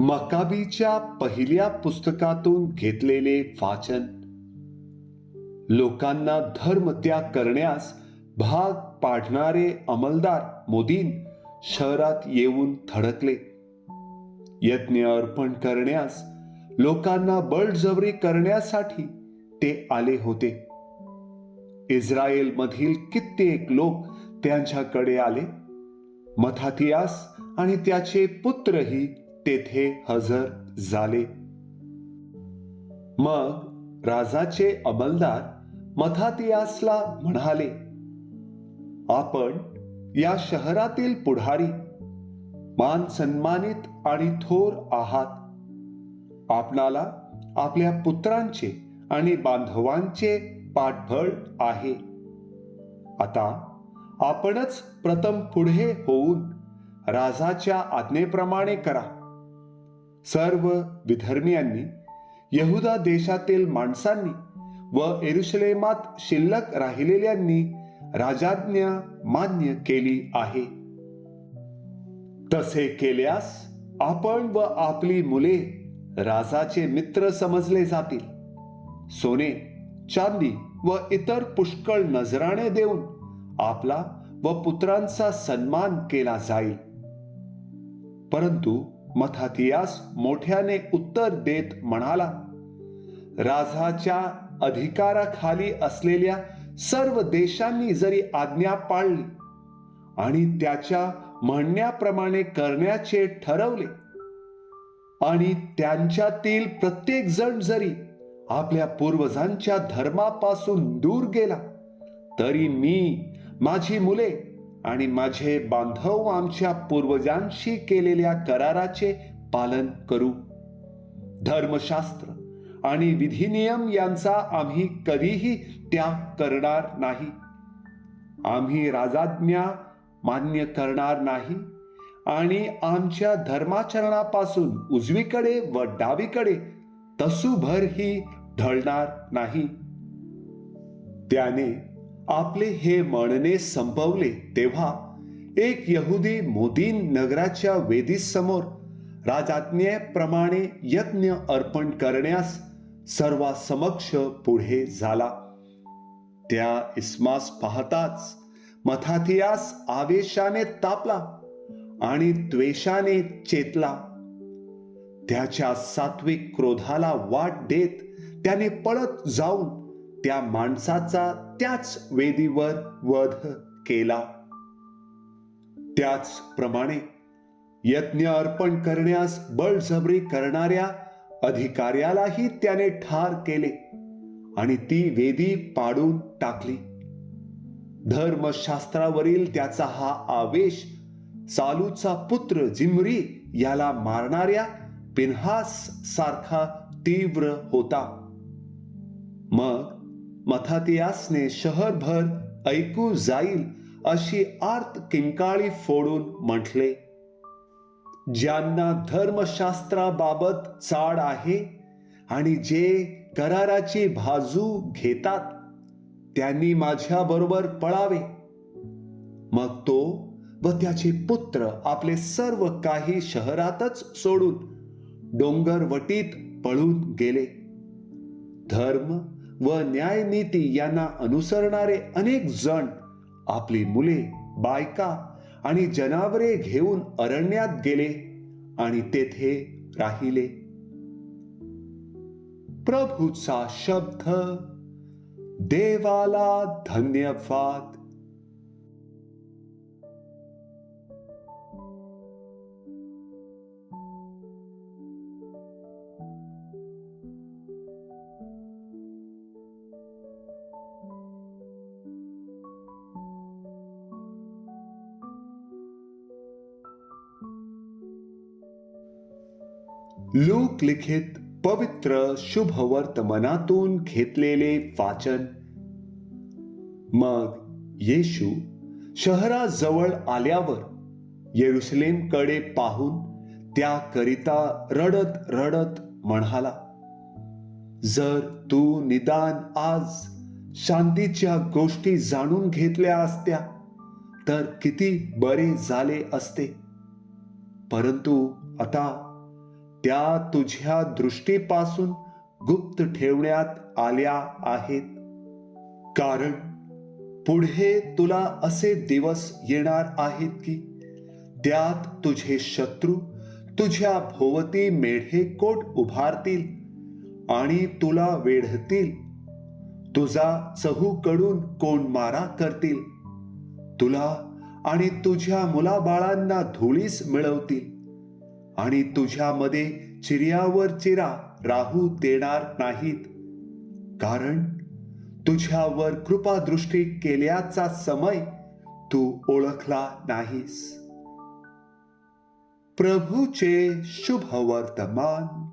मकाबीच्या पहिल्या पुस्तकातून घेतलेले वाचन. लोकांना धर्मत्याग करण्यास भाग पाडणारे अंमलदार मोदीन शहरात येऊन थडकले यज्ञ अर्पण करण्यास लोकांना बळजबरी करण्यासाठी ते आले होते. इस्रायल मधील कित्येक लोक त्यांच्याकडे आले. मथातियास आणि त्याचे पुत्रही तेथे हजर झाले. मग राजाचे अंमलदार मथातियासला म्हणाले आपण या शहरातील पुढारी मान सन्मानित आणि थोर आहात. आपणाला आपल्या पुत्रांचे आणि बांधवांचे पाठबळ आहे. आता आपणच प्रथम पुढे होऊन राजाच्या आज्ञेप्रमाणे करा. सर्व विधर्मियांनी यहुदा देशातील माणसांनी व एरुशलेमात शिल्लक राहिलेल्यांनी राजाज्ञा मान्य केली आहे. तसे केल्यास आपण व आपली मुले राजाचे मित्र समजले जातील. सोने चांदी व इतर पुष्कळ नजराणे देऊन आपला व पुत्रांचा सन्मान केला जाईल. परंतु मथातियास मोठ्याने उत्तर देत म्हणाला राजाच्या अधिकाराखाली असलेल्या सर्व देशांनी जरी आज्ञा पाळली आणि त्याच्या म्हणण्याप्रमाणे करण्याचे ठरवले आणि त्यांच्यातील प्रत्येक जण जरी आपल्या पूर्वजांच्या धर्मापासून दूर गेला तरी मी माझी मुले आणि माझे बांधव आमच्या पूर्वजांशी केलेल्या कराराचे पालन करू. धर्मशास्त्र आणि विधिनियम यांचा आम्ही कधीही त्याग करणार नाही. आम्ही राजाज्ञा मान्य करणार नाही आणि आमच्या धर्माचरणापासून उजवीकडे व डावीकडे तसूभरही ढळणार नाही. त्याने आपले हे म्हणणे संपवले तेव्हा एक यहुदी मोदीन नगराच्या वेदीसमोर राजाज्ञेप्रमाणे यज्ञ अर्पण करण्यास सर्वासमक्ष पुढे झाला. त्या इस्मास पाहताच मथाथियास आवेशाने तापला आणि द्वेषाने चेतला. त्याच्या सात्विक क्रोधाला वाट देत त्याने पळत जाऊन त्या माणसाचा त्याच वेदीवर वध केला. त्याचप्रमाणे यज्ञ अर्पण करण्यास बळजबरी करणाऱ्या अधिकाऱ्यालाही त्याने ठार केले आणि ती वेदी पाडून टाकली. धर्मशास्त्रावरील त्याचा हा आवेश चालूचा पुत्र जिमरी याला मारणाऱ्या पिन्हास सारखा तीव्र होता. मग मथातियासने शहरभर ऐकू जाईल अशी आर्त किंकाळी फोडून म्हटले ज्यांना धर्मशास्त्राबाबत चाड आहे आणि जे कराराची बाजू घेतात त्यांनी माझ्या बरोबर पळावे. मग तो व त्याचे पुत्र आपले सर्व काही शहरातच सोडून डोंगरवटीत पळून गेले. धर्म व न्यायनीती यांना अनुसरणारे अनेक जण आपली मुले बायका आणि जनावरे घेऊन अरण्यात गेले आणि तेथे राहिले. प्रभूचा शब्द देवाला धन्यवाद. लोकलिखित पवित्र शुभ वर्तमानातून घेतलेले वाचन. मग येशू शहराजवळ आल्यावर येरुशलेमकडे पाहून त्याकरिता रडत रडत म्हणाला जर तू निदान आज शांतीच्या गोष्टी जाणून घेतल्या असत्या तर किती बरे झाले असते. परंतु आता त्या तुझ्या दृष्टीपासून गुप्त ठेवण्यात आल्या आहेत. कारण पुढे तुला असे दिवस येणार आहेत की त्यात तुझे शत्रू तुझ्या भोवती मेढे कोट उभारतील आणि तुला वेढतील. तुझा चहूकडून कोण मारा करतील. तुला आणि तुझ्या मुलाबाळांना धुळीस मिळवतील. आणि तुझ्यामध्ये चिर्यावर चिरा राहू देणार नाहीत. कारण तुझ्यावर कृपादृष्टी केल्याचा समय तू ओळखला नाहीस. प्रभूचे शुभ वर्तमान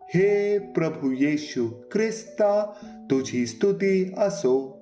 हे प्रभू येशू ख्रिस्ता तुझी स्तुती असो.